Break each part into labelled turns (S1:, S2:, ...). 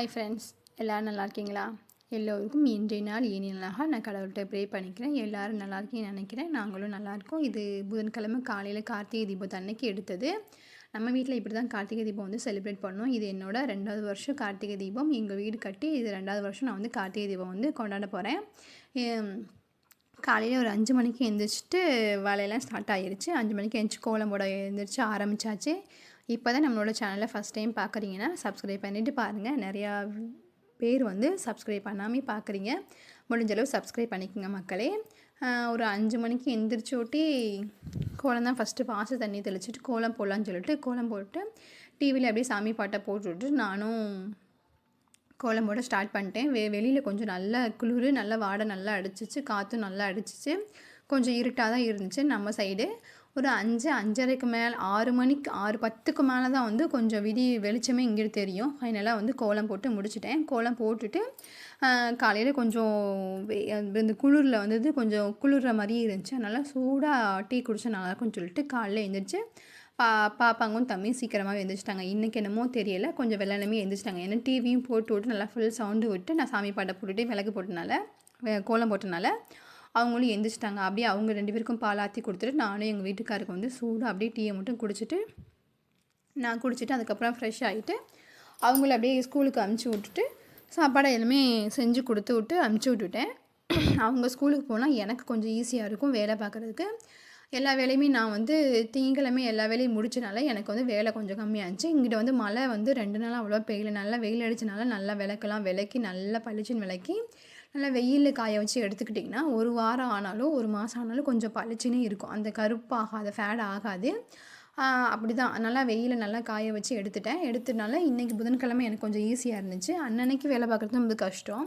S1: Hi friends எல்லோரும் நல்லா இருக்கீங்களா? எல்லோருக்கும் இன்றைய நாள் இனிய நாளாக நான் கடவுள்கிட்ட ப்ரே பண்ணிக்கிறேன். எல்லோரும் நல்லா இருக்கீங்கன்னு நினைக்கிறேன். நாங்களும் நல்லாயிருக்கோம் இது புதன்கிழமை காலையில் கார்த்திகை தீபத்தை அன்னைக்கு எடுத்தது. நம்ம வீட்டில் இப்படி தான் கார்த்திகை தீபம் வந்து செலிப்ரேட் பண்ணோம் இது என்னோடய ரெண்டாவது வருஷம் கார்த்திகை தீபம். எங்கள் வீடு கட்டி இது ரெண்டாவது வருஷம் நான் வந்து கார்த்திகை தீபம் வந்து கொண்டாட போகிறேன் காலையில் ஒரு அஞ்சு மணிக்கு எழுந்திரிச்சிட்டு வேலையெல்லாம் ஸ்டார்ட் ஆகிருச்சு அஞ்சு மணிக்கு எழுந்திரிச்சி கோலம் போட எழுந்திரிச்சு ஆரம்பித்தாச்சு இப்போ தான் நம்மளோட சேனலை ஃபஸ்ட் டைம் பார்க்குறீங்கன்னா சப்ஸ்கிரைப் பண்ணிவிட்டு பாருங்கள் நிறையா பேர் வந்து சப்ஸ்கிரைப் பண்ணாமல் பார்க்குறீங்க முடிஞ்சளவு சப்ஸ்கிரைப் பண்ணிக்கோங்க மக்களே. ஒரு அஞ்சு மணிக்கு எந்திரிச்சு ஓட்டி கோலம் தான் ஃபஸ்ட்டு பாச தண்ணி தெளிச்சிட்டு கோலம் போடலான்னு சொல்லிட்டு கோலம் போட்டு டிவியில் அப்படியே சாமி பாட்டை போட்டுவிட்டு நானும் கோலம் போட ஸ்டார்ட் பண்ணிட்டேன். வெ வெளியில் கொஞ்சம் நல்ல குளிர் நல்ல வாடை நல்லா அடிச்சிச்சு காற்றும் நல்லா அடிச்சிச்சு. கொஞ்சம் இருட்டாக தான் இருந்துச்சு நம்ம சைடு ஒரு அஞ்சு அஞ்சரைக்கு மேலே ஆறு மணிக்கு ஆறு பத்துக்கு மேலே தான் வந்து கொஞ்சம் விடி வெளிச்சமே இங்கிட்டு தெரியும். ஃபைனலாக வந்து கோலம் போட்டு முடிச்சிட்டேன். கோலம் போட்டுட்டு காலையில் கொஞ்சம் இந்த குளிரில் வந்தது கொஞ்சம் குளிர்ற மாதிரி இருந்துச்சு. அதனால் சூடாக டீ குடித்தா நல்லாயிருக்கும்னு சொல்லிட்டு காலையில் எழுந்திரிச்சு பா பாப்பாங்கும் தம்பியும் சீக்கிரமாக எழுந்திரிச்சிட்டாங்க இன்றைக்கி என்னமோ தெரியல. கொஞ்சம் வெள்ளனமே எழுந்திரிச்சிட்டாங்க ஏன்னா டிவியும் போட்டு விட்டு நல்லா ஃபுல் சவுண்டு விட்டு நான் சாமி பாட்டை போட்டுட்டு விளக்கு போட்டனால கோலம் போட்டனால அவங்களும் எந்திரிச்சிட்டாங்க. அப்படியே அவங்க ரெண்டு பேருக்கும் பால் ஆற்றி கொடுத்துட்டு நானும் எங்கள் வீட்டுக்காருக்கு வந்து சூடாக அப்படியே டீயை மட்டும் குடிச்சிட்டு நான் குடிச்சிட்டு அதுக்கப்புறம் ஃப்ரெஷ் ஆகிட்டு அவங்கள அப்படியே ஸ்கூலுக்கு அமுச்சு விட்டுட்டு சாப்பாடை எல்லாமே செஞ்சு கொடுத்து விட்டு அமுச்சு விட்டுட்டேன். அவங்க ஸ்கூலுக்கு போனால் எனக்கு கொஞ்சம் ஈஸியாக இருக்கும் வேலை பார்க்குறதுக்கு. எல்லா வேலையுமே நான் வந்து திங்கக்கிழமை எல்லா வேலையும் முடிச்சனால எனக்கு வந்து வேலை கொஞ்சம் கம்மியாக இருந்துச்சு இங்கிட்ட வந்து மழை வந்து ரெண்டு நாளாக அவ்வளோ பெய்யல. நல்லா வெயில் அடிச்சனால நல்லா விளக்கெல்லாம் விளக்கி நல்லா பளிச்சுன்னு விளக்கி நல்லா வெயிலில் காய வச்சு எடுத்துக்கிட்டிங்கன்னா ஒரு வாரம் ஆனாலும் ஒரு மாதம் ஆனாலும் கொஞ்சம் பளிச்சுன்னு இருக்கும். அந்த கருப்பாகாத ஃபேட் ஆகாது. அப்படி தான் நல்லா வெயிலில் நல்லா காய வச்சு எடுத்துட்டேன். எடுத்ததுனால இன்றைக்கி புதன்கிழமை எனக்கு கொஞ்சம் ஈஸியாக இருந்துச்சு. அன்னன்னைக்கு வேலை பார்க்குறது ரொம்ப கஷ்டம்.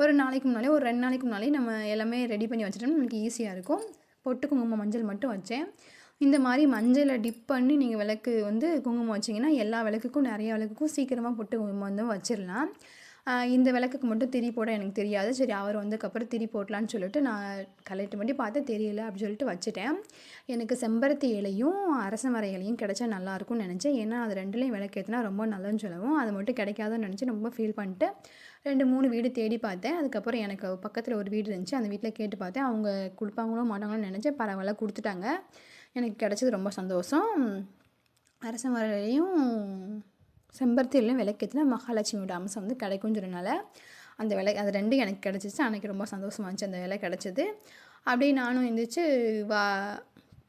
S1: ஒரு நாளைக்கு முன்னாலே ஒரு ரெண்டு நாளைக்கு முன்னாலே நம்ம எல்லாமே ரெடி பண்ணி வச்சுட்டோம்னா நமக்கு ஈஸியாக இருக்கும். பொட்டு குங்குமம் மஞ்சள் மட்டும் வச்சேன். இந்த மாதிரி மஞ்சளை டிப் பண்ணி நீங்கள் விளக்கு வந்து குங்குமம் வச்சிங்கன்னா எல்லா விளக்குக்கும் நிறைய விளக்குக்கும் சீக்கிரமாக பொட்டு குங்குமம் வந்து வச்சிடலாம். இந்த விளக்குக்கு மட்டும் திரி போட எனக்கு தெரியாது. சரி அவர் வந்ததுக்கப்புறம் திரி போடலான்னு சொல்லிட்டு நான் கலெக்ட் பண்ணி பார்த்தா தெரியல அப்படின்னு சொல்லிட்டு வச்சுட்டேன். எனக்கு செம்பருத்தி இலையும் அரச மர இலையும் கிடச்சா நல்லாயிருக்கும்னு நினச்சேன். ஏன்னா அது ரெண்டுலேயும் விளக்கு ஏற்றினா ரொம்ப நல்லதுன்னு சொல்லவும் அது மட்டும் கிடைக்காதுன்னு நினச்சி ரொம்ப ஃபீல் பண்ணிட்டு ரெண்டு மூணு வீடு தேடி பார்த்தேன். அதுக்கப்புறம் எனக்கு பக்கத்தில் ஒரு வீடு இருந்துச்சு. அந்த வீட்டில் கேட்டு பார்த்தேன். அவங்க கொடுப்பாங்களோ மாட்டாங்களோ நினச்சேன். பரவாயில்ல கொடுத்துட்டாங்க. எனக்கு கிடச்சது ரொம்ப சந்தோஷம். அரச மரையும் செம்பருத்தியிலையும் விளக்கேற்றினா மகாலட்சுமியோட அம்சம் வந்து கிடைக்கும்ன்றனால அந்த விலை அது ரெண்டும் எனக்கு கிடச்சிச்சு. அன்றைக்கி ரொம்ப சந்தோஷமாக இருந்துச்சு அந்த விலை கிடச்சிது. அப்படியே நானும் எழுந்திரிச்சு வா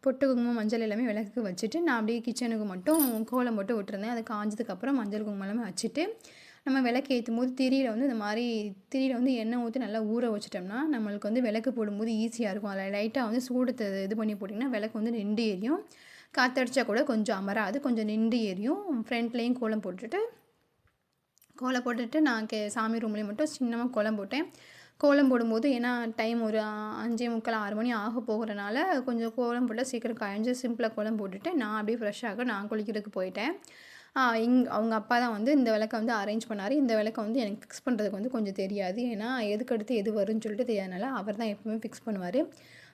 S1: பொட்டு குங்குமம் மஞ்சள் எல்லாமே விளக்கு வச்சுட்டு நான் அப்படியே கிச்சனுக்கு மட்டும் கோலம் போட்டு விட்டுருந்தேன். அது காஞ்சதுக்கப்புறம் மஞ்சள் குங்குமம் எல்லாமே வச்சுட்டு நம்ம விளக்கு ஏற்றும் போது திரியில் வந்து இந்த மாதிரி திரியில் வந்து எண்ணெய் ஊற்றி நல்லா ஊற வச்சிட்டோம்னா நம்மளுக்கு வந்து விளக்கு போடும்போது ஈஸியாக இருக்கும். அதில் லைட்டாக வந்து சூடத்தை இது பண்ணி போட்டிங்கன்னா விளக்கு வந்து ரெண்டு எரியும். காற்றடிச்சா கூட கொஞ்சம் அமராது. கொஞ்சம் நின்று எரியும். ஃப்ரண்ட்லேயும் கோலம் போட்டுட்டு கோலம் போட்டுட்டு நான் கே சாமி ரூம்லேயும் மட்டும் சின்னமாக கோலம் போட்டேன். கோலம் போடும்போது ஏன்னா டைம் ஒரு அஞ்சே முக்கால் ஆறு மணி ஆக போகிறனால கொஞ்சம் கோலம் போட்டால் சீக்கிரம் காய்ஞ்சு சிம்பிளாக கோலம் போட்டுட்டு நான் அப்படியே ஃப்ரெஷ்ஷாக நான் குளிக்கிறதுக்கு போயிட்டேன். இங் அவங்க அப்பா தான் வந்து இந்த விளக்கை வந்து அரேஞ்ச் பண்ணார். இந்த விளக்கை வந்து எனக்கு ஃபிக்ஸ் பண்ணுறதுக்கு வந்து கொஞ்சம் தெரியாது. ஏன்னா எதுக்கடுத்து எது வரும்னு சொல்லிட்டு தெரியாதனால அவர் தான் எப்பவுமே ஃபிக்ஸ் பண்ணுவார்.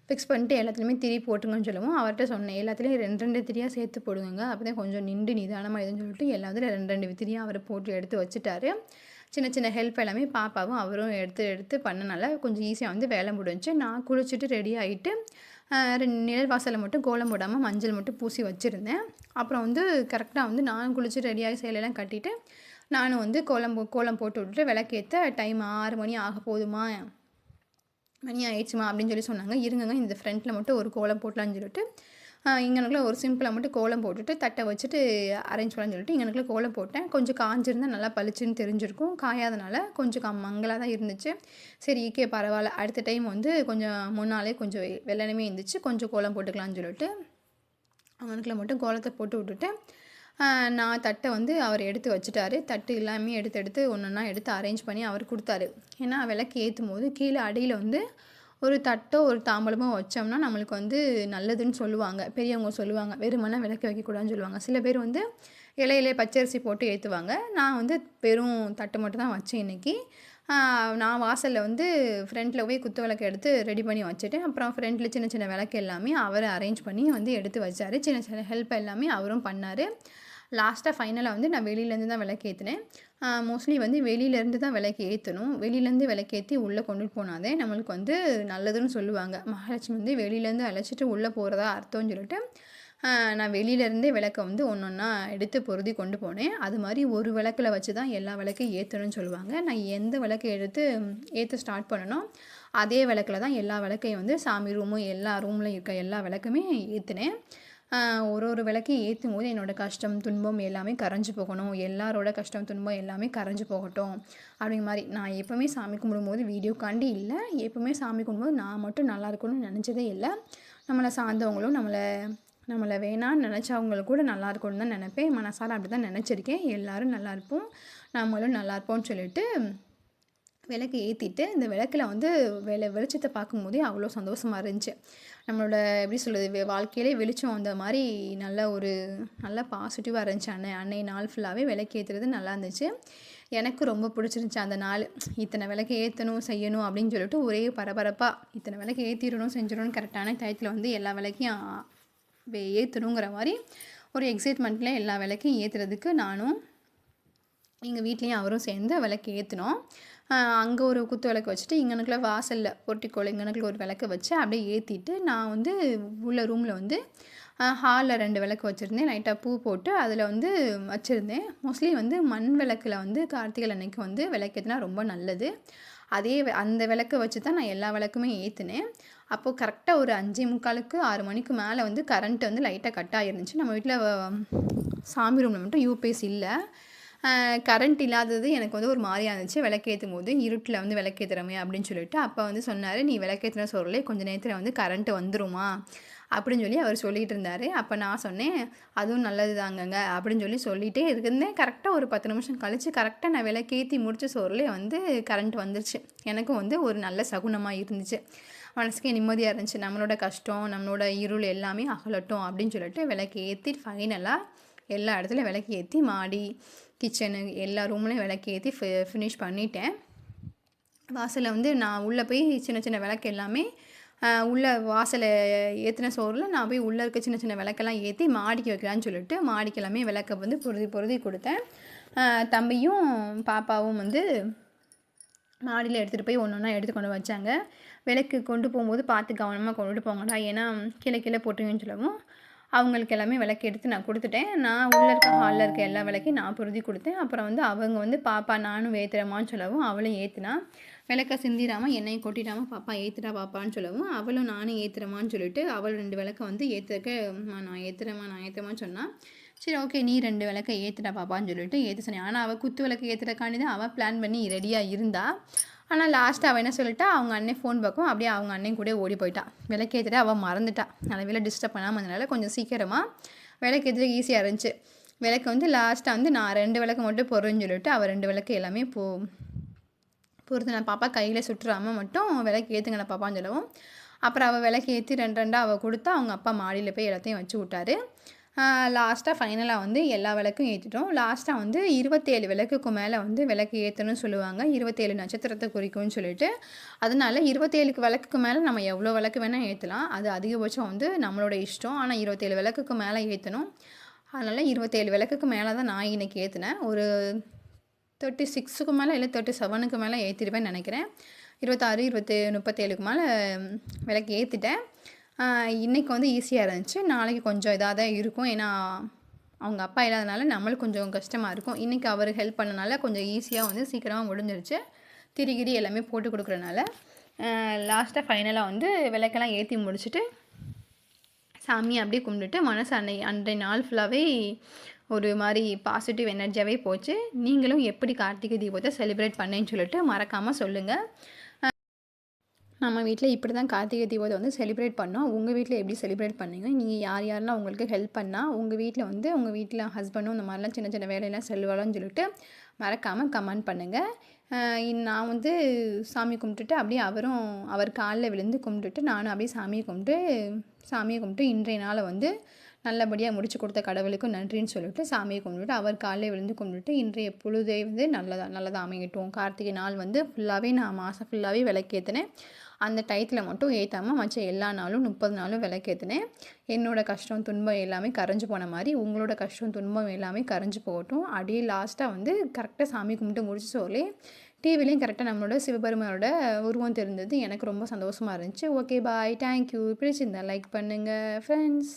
S1: ஃபிக்ஸ் பண்ணிட்டு எல்லாத்துலேயுமே திரி போட்டுங்கன்னு சொல்லுவோம். அவர்கிட்ட சொன்னேன் எல்லாத்துலேயும் ரெண்டு ரெண்டு திரியாக சேர்த்து போடுங்க அப்போ தான் கொஞ்சம் நின்று நிதானமாக இதுன்னு சொல்லிட்டு எல்லாத்துலேயும் ரெண்டு ரெண்டு திரியாக அவர் போட்டு எடுத்து வச்சுட்டாரு. சின்ன சின்ன ஹெல்ப் எல்லாமே பாப்பாவும் அவரும் எடுத்து எடுத்து பண்ணனால கொஞ்சம் ஈஸியாக வந்து வேலை முடிஞ்சு நான் குளிச்சுட்டு ரெடி ஆகிட்டு நிழல் வாசலை மட்டும் கோலம் போடாமல் மஞ்சள் மட்டும் பூசி வச்சுருந்தேன். அப்புறம் வந்து கரெக்டாக வந்து நான் குளிச்சு ரெடியாகி சேலையெல்லாம் கட்டிட்டு நானும் வந்து கோலம் கோலம் போட்டு விட்டுட்டு விளக்கேற்ற டைம் ஆறு மணி ஆக போதுமா? மணி ஆயிடுச்சுமா அப்படின்னு சொல்லி சொன்னாங்க. இருங்கங்க இந்த ஃப்ரண்ட்டில் மட்டும் ஒரு கோலம் போட்டலான்னு சொல்லிட்டு இங்கனக்குள்ள ஒரு சிம்பிளாக மட்டும் கோலம் போட்டுட்டு தட்டை வச்சுட்டு அரேஞ்ச் பண்ணலான்னு சொல்லிட்டு இங்கனக்குள்ள கோலம் போட்டேன். கொஞ்சம் காஞ்சிருந்தால் நல்லா பளிச்சுன்னு தெரிஞ்சிருக்கும். காயாதனால கொஞ்சம் கம் மங்களாக தான் இருந்துச்சு. சரி ஈக்கே பரவாயில்ல. அடுத்த டைம் வந்து கொஞ்சம் முன்னாலே கொஞ்சம் வெள்ளனமே இருந்துச்சு. கொஞ்சம் கோலம் போட்டுக்கலான்னு சொல்லிட்டு அவனுக்குள்ள மட்டும் கோலத்தை போட்டு விட்டுட்டு நான் தட்டை வந்து அவர் எடுத்து வச்சுட்டாரு. தட்டு எல்லாமே எடுத்து எடுத்து ஒன்று ஒன்றா எடுத்து அரேஞ்ச் பண்ணி அவர் கொடுத்தாரு. ஏன்னா விளக்கு ஏற்றும் போது கீழே அடியில் வந்து ஒரு தட்டோ ஒரு தாம்பலமோ வச்சோம்னா நம்மளுக்கு வந்து நல்லதுன்னு சொல்லுவாங்க. பெரியவங்க சொல்லுவாங்க வெறுமனா விளக்கு வைக்கக்கூடாதுன்னு சொல்லுவாங்க. சில பேர் வந்து இலையிலே பச்சரிசி போட்டு ஏற்றுவாங்க நான் வந்து வெறும் தட்டு மட்டும் தான் வச்சேன் இன்றைக்கி நான் வாசலில் வந்து ஃப்ரண்ட்டில் போய் குத்து விளக்கு எடுத்து ரெடி பண்ணி வச்சுட்டு அப்புறம் ஃப்ரண்ட்டில் சின்ன சின்ன விளக்கு எல்லாமே அவர் அரேஞ்ச் பண்ணி வந்து எடுத்து வச்சார். சின்ன சின்ன ஹெல்ப் எல்லாமே அவரும் பண்ணார். லாஸ்ட்டாக ஃபைனலாக வந்து நான் வெளியிலேருந்து தான் விளக்கு ஏற்றினேன் மோஸ்ட்லி வந்து வெளியிலேருந்து தான் விளக்கு ஏற்றணும் வெளியிலேருந்து விளக்கேற்றி உள்ளே கொண்டுட்டு போனாதே நம்மளுக்கு வந்து நல்லதுன்னு சொல்லுவாங்க. மகாலட்சுமி வந்து வெளியிலேருந்து அழைச்சிட்டு உள்ளே போகிறதா அர்த்தம்னு சொல்லிட்டு நான் வெளியிலேருந்தே விளக்கை வந்து ஒன்று ஒன்றா எடுத்து பொருதி கொண்டு போனேன். அது மாதிரி ஒரு விளக்கில் வச்சு தான் எல்லா விளக்கையும் ஏற்றணும்னு சொல்லுவாங்க. நான் எந்த விளக்கை எடுத்து ஏற்ற ஸ்டார்ட் பண்ணணும் அதே விளக்கில் தான் எல்லா விளக்கையும் வந்து சாமி ரூமும் எல்லா ரூமில் இருக்க எல்லா விளக்குமே ஏற்றினேன் ஒரு ஒரு விளக்கையும் ஏற்றும் போது என்னோடய கஷ்டம் துன்பம் எல்லாமே கரைஞ்சி போகணும். எல்லாரோட கஷ்டம் துன்பம் எல்லாமே கரைஞ்சி போகட்டும். அப்படிங்கிற மாதிரி. நான் எப்போவுமே சாமி கும்பிடும்போது வீடியோக்காண்டி இல்லை. எப்போவுமே சாமி கும்பிடும்போது நான் மட்டும் நல்லா இருக்கணும்னு நினச்சதே இல்லை. நம்மளை சார்ந்தவங்களும் நம்மளை நம்மளை வேணான்னு நினச்சவங்களுக்கு கூட நல்லா இருக்கும்னு தான் நினப்பேன். மனசார அப்படி தான் நினச்சிருக்கேன். எல்லோரும் நல்லா இருப்போம். நம்மளும் நல்லா இருப்போம்னு சொல்லிட்டு விளக்கு ஏற்றிட்டு இந்த விளக்கில் வந்து வெள வெளிச்சத்தை பார்க்கும்போதே அவ்வளோ சந்தோஷமாக இருந்துச்சு. நம்மளோட எப்படி சொல்கிறது வாழ்க்கையிலே வெளிச்சம் அந்த மாதிரி நல்ல ஒரு நல்ல பாசிட்டிவாக இருந்துச்சு அன்னை. அன்னை நாள் ஃபுல்லாகவே விளக்கு ஏற்றுறது நல்லா இருந்துச்சு. எனக்கு ரொம்ப பிடிச்சிருந்துச்சி அந்த நாள். இத்தனை விளக்கு ஏற்றணும் செய்யணும் அப்படின்னு சொல்லிட்டு ஒரே பரபரப்பாக இத்தனை விளக்கு ஏற்றிடணும் செஞ்சிடணும் கரெக்டான டயத்தில் வந்து எல்லா விளக்கையும் ஏற்றணுங்கிற மாதிரி ஒரு எக்ஸைட்மெண்ட்டில் எல்லா விளக்கையும் ஏற்றுறதுக்கு நானும் எங்கள் வீட்லேயும் அவரும் சேர்ந்து விளக்கு ஏற்றினோம் அங்கே ஒரு குத்து விளக்கு வச்சுட்டு இங்கனுக்குள்ள வாசலில் பொட்டிக்கோள் இங்கனுக்குள்ள ஒரு விளக்கு வச்சு அப்படியே ஏற்றிட்டு நான் வந்து உள்ள ரூமில் வந்து ஹாலில் ரெண்டு விளக்கு வச்சுருந்தேன். லைட்டாக பூ போட்டு அதில் வந்து வச்சுருந்தேன். மோஸ்ட்லி வந்து மண் விளக்கில் வந்து கார்த்திகை அன்னைக்கு வந்து விளக்கேற்றினா ரொம்ப நல்லது. அதே அந்த விளக்கு வச்சு தான் நான் எல்லா விளக்குமே ஏற்றினேன் அப்போது கரெக்டாக ஒரு அஞ்சே முக்காலுக்கு ஆறு மணிக்கு மேலே வந்து கரண்ட் வந்து லைட்டாக கட் ஆகிருந்துச்சு நம்ம வீட்டில் சாமி ரூமில் மட்டும் யூபிஎஸ் இல்லை. கரண்ட் இல்லாதது எனக்கு வந்து ஒரு மாதிரியாக இருந்துச்சு. விளக்கேற்றும் போது இருட்டில் வந்து விளக்கேற்றுறமே அப்படின்னு சொல்லிட்டு அப்போ வந்து சொன்னார் நீ விளக்கேற்றின சொல்லே கொஞ்சம் நேரத்தில் வந்து கரண்ட்டு வந்துருமா? அப்படின்னு சொல்லி அவர் சொல்லிகிட்டு இருந்தார். அப்போ நான் சொன்னேன் அதுவும் நல்லது தாங்கங்க அப்படின்னு சொல்லி சொல்லிகிட்டே இருந்தேன். கரெக்டாக ஒரு பத்து நிமிஷம் கழித்து கரெக்டாக நான் விளக்கேற்றி முடித்த சோறுலே வந்து கரண்ட் வந்துருச்சு. எனக்கும் வந்து ஒரு நல்ல சகுனமாக இருந்துச்சு. மனசுக்கே நிம்மதியாக இருந்துச்சு. நம்மளோட கஷ்டம் நம்மளோட இருள் எல்லாமே அகலட்டும் அப்படின்னு சொல்லிட்டு விளக்கு ஏற்றி ஃபைனலாக எல்லா இடத்துலையும் விளக்கு ஏற்றி மாடி கிச்சனு எல்லா ரூம்லையும் விளக்கேற்றி ஃபி ஃபினிஷ் பண்ணிட்டேன். வாசலில் வந்து நான் உள்ளே போய் சின்ன சின்ன விளக்கு எல்லாமே உள்ளே வாசலை ஏற்றின சோறில் நான் போய் உள்ளே இருக்க சின்ன சின்ன விளக்கெல்லாம் ஏற்றி மாடிக்கு வைக்கலான்னு சொல்லிட்டு மாடிக்கு எல்லாமே விளக்கை வந்து பொருதி பொருதி கொடுத்தேன். தம்பியும் பாப்பாவும் வந்து மாடியில் எடுத்துகிட்டு போய் ஒன்று ஒன்றா எடுத்து கொண்டு வச்சாங்க. விளக்கு கொண்டு போகும்போது பார்த்து கவனமாக கொண்டுட்டு போங்கடா. ஏன்னா கீழே கீழே போட்டுங்கன்னு சொல்லவும் அவங்களுக்கு எல்லாமே விளக்கு எடுத்து நான் கொடுத்துட்டேன். நான் உள்ளே இருக்க ஹாலில் இருக்க எல்லா விளக்கையும் நான் பொருதி கொடுத்தேன். அப்புறம் வந்து அவங்க வந்து பாப்பா நானும் ஏற்றுறமான்னு சொல்லவும் அவளும் ஏற்றுனா விளக்க சிந்திடாமல் என்னையும் கொட்டிடாமல் பாப்பா ஏற்றுடா பாப்பான்னு சொல்லவும் அவளும் நானும் ஏற்றுறமான்னு சொல்லிட்டு அவள் ரெண்டு விளக்க வந்து ஏற்றுறக்க நான் ஏற்றுறேம்மா நான் ஏற்றுறமான்னு சொன்னால் சரி ஓகே நீ ரெண்டு விளக்க ஏற்றுடா பாப்பான்னு சொல்லிட்டு ஏற்ற சொன்னேன். ஆனால் அவள் குத்து விளக்கு ஏற்றுறக்காண்டி தான் அவள் பிளான் பண்ணி ரெடியாக இருந்தா. ஆனால் லாஸ்ட்டு அவள் என்ன சொல்லிட்டா? அவங்க அண்ணன் ஃபோன் பார்க்கும் அப்படியே அவங்க அண்ணன் கூட ஓடி போயிட்டான் விளக்கேற்றிட்டு அவள் மறந்துட்டா. நல்ல டிஸ்டர்ப் பண்ணாமல் இருந்தனால கொஞ்சம் சீக்கிரமாக விளக்கேற்றுறதுக்கு ஈஸியாக இருந்துச்சு. விளக்கு வந்து லாஸ்ட்டாக வந்து நான் ரெண்டு விளக்கு மட்டும் பொருன்னு சொல்லிட்டு அவள் ரெண்டு விளக்கு எல்லாமே போ பொறுத்து நான் பாப்பா கையில் சுட்டுறாமல் மட்டும் விளக்கு ஏற்றுங்க பாப்பான்னு சொல்லவும். அப்புறம் அவள் விளக்கு ஏற்றி ரெண்டு ரெண்டாக அவள் கொடுத்தா அவங்க அப்பா மாடியில் போய் எல்லாத்தையும் வச்சு விட்டாரு. லாஸ்ட்டாக ஃபைனலாக வந்து எல்லா விளக்கும் ஏற்றிட்டோம் லாஸ்ட்டாக வந்து இருபத்தேழு விளக்குக்கு மேலே வந்து விளக்கு ஏற்றணும்னு சொல்லுவாங்க. இருபத்தேழு நட்சத்திரத்தை குறிக்கும்னு சொல்லிட்டு. அதனால் இருபத்தேழுக்கு விளக்குக்கு மேலே நம்ம எவ்வளோ விளக்கு வேணால் ஏற்றலாம் அது அதிகபட்சம் வந்து நம்மளோட இஷ்டம். ஆனால் இருபத்தேழு விளக்குக்கு மேலே ஏற்றணும் அதனால் இருபத்தேழு விளக்குக்கு மேலே தான் நான் இன்றைக்கி ஏற்றினேன் ஒரு தேர்ட்டி சிக்ஸுக்கு மேலே இல்லை தேர்ட்டி செவனுக்கு மேலே ஏற்றிடுவேன் நினைக்கிறேன். இருபத்தாறு இருபத்தி முப்பத்தேழுக்கு மேலே விளக்கு ஏற்றிட்டேன் இன்றைக்கி வந்து ஈஸியாக இருந்துச்சு. நாளைக்கு கொஞ்சம் இதாக தான் இருக்கும். ஏன்னா அவங்க அப்பா இல்லாதனால நம்மளுக்கு கொஞ்சம் கஷ்டமாக இருக்கும். இன்றைக்கி அவர் ஹெல்ப் பண்ணனால கொஞ்சம் ஈஸியாக வந்து சீக்கிரமாக முடிஞ்சிருச்சு. திரிகிரி எல்லாமே போட்டு கொடுக்குறனால லாஸ்ட்டாக ஃபைனலாக வந்து விளக்கெல்லாம் ஏற்றி முடிச்சுட்டு சாமியை அப்படியே கும்பிட்டுட்டு மனசு அன்னை அன்றைய நாள் ஃபுல்லாகவே ஒரு மாதிரி பாசிட்டிவ் எனர்ஜியாகவே போச்சு. நீங்களும் எப்படி கார்த்திகை தீபத்தை செலிப்ரேட் பண்ணேன்னு சொல்லிட்டு மறக்காமல் சொல்லுங்கள் நம்ம வீட்டில் இப்படி தான் கார்த்திகை தீபத்தை வந்து செலிப்ரேட் பண்ணோம். உங்கள் வீட்டில் எப்படி செலிப்ரேட் பண்ணீங்க? நீங்கள் யார் யாரெல்லாம் உங்களுக்கு ஹெல்ப் பண்ணால் உங்கள் வீட்டில் வந்து உங்கள் வீட்டில் ஹஸ்பண்டும் இந்த மாதிரிலாம் சின்ன சின்ன வேலையெல்லாம் செல்வாளான்னு சொல்லிட்டு மறக்காமல் கமெண்ட் பண்ணுங்கள் நான் வந்து சாமி கும்பிட்டுட்டு அப்படியே அவரும் அவர் காலில் விழுந்து கும்பிட்டுட்டு நானும் அப்படியே சாமியை கும்பிட்டு சாமியை கும்பிட்டு இன்றைய நாளை வந்து நல்லபடியாக முடிச்சு கொடுத்த கடவுளுக்கு நன்றின்னு சொல்லிட்டு சாமியை கும்பிட்டுட்டு அவர் காலையில் விழுந்து கும்பிட்டுட்டு இன்றைய பொழுதே வந்து நல்லதாக நல்லதாக அமையட்டும். கார்த்திகை நாள் வந்து ஃபுல்லாகவே நான் மாதம் ஃபுல்லாகவே விளக்கேற்றினேன் அந்த டயத்தில் மட்டும் ஏற்றாமல் மற்ற எல்லா நாளும் முப்பது நாளும் விளக்கேற்றினேன் என்னோடய கஷ்டம் துன்பம் எல்லாமே கரைஞ்சு போன மாதிரி உங்களோட கஷ்டம் துன்பம் எல்லாமே கரைஞ்சு போகட்டும். அப்படியே லாஸ்ட்டாக வந்து கரெக்டாக சாமி கும்பிட்டு முடிச்சு சொல்லி டிவிலையும் கரெக்டாக நம்மளோட சிவபெருமானோட உருவம் தெரிந்தது. எனக்கு ரொம்ப சந்தோஷமாக இருந்துச்சு. ஓகே பாய் தேங்க்யூ பிடிச்சிருந்தா லைக் பண்ணுங்கள் ஃப்ரெண்ட்ஸ்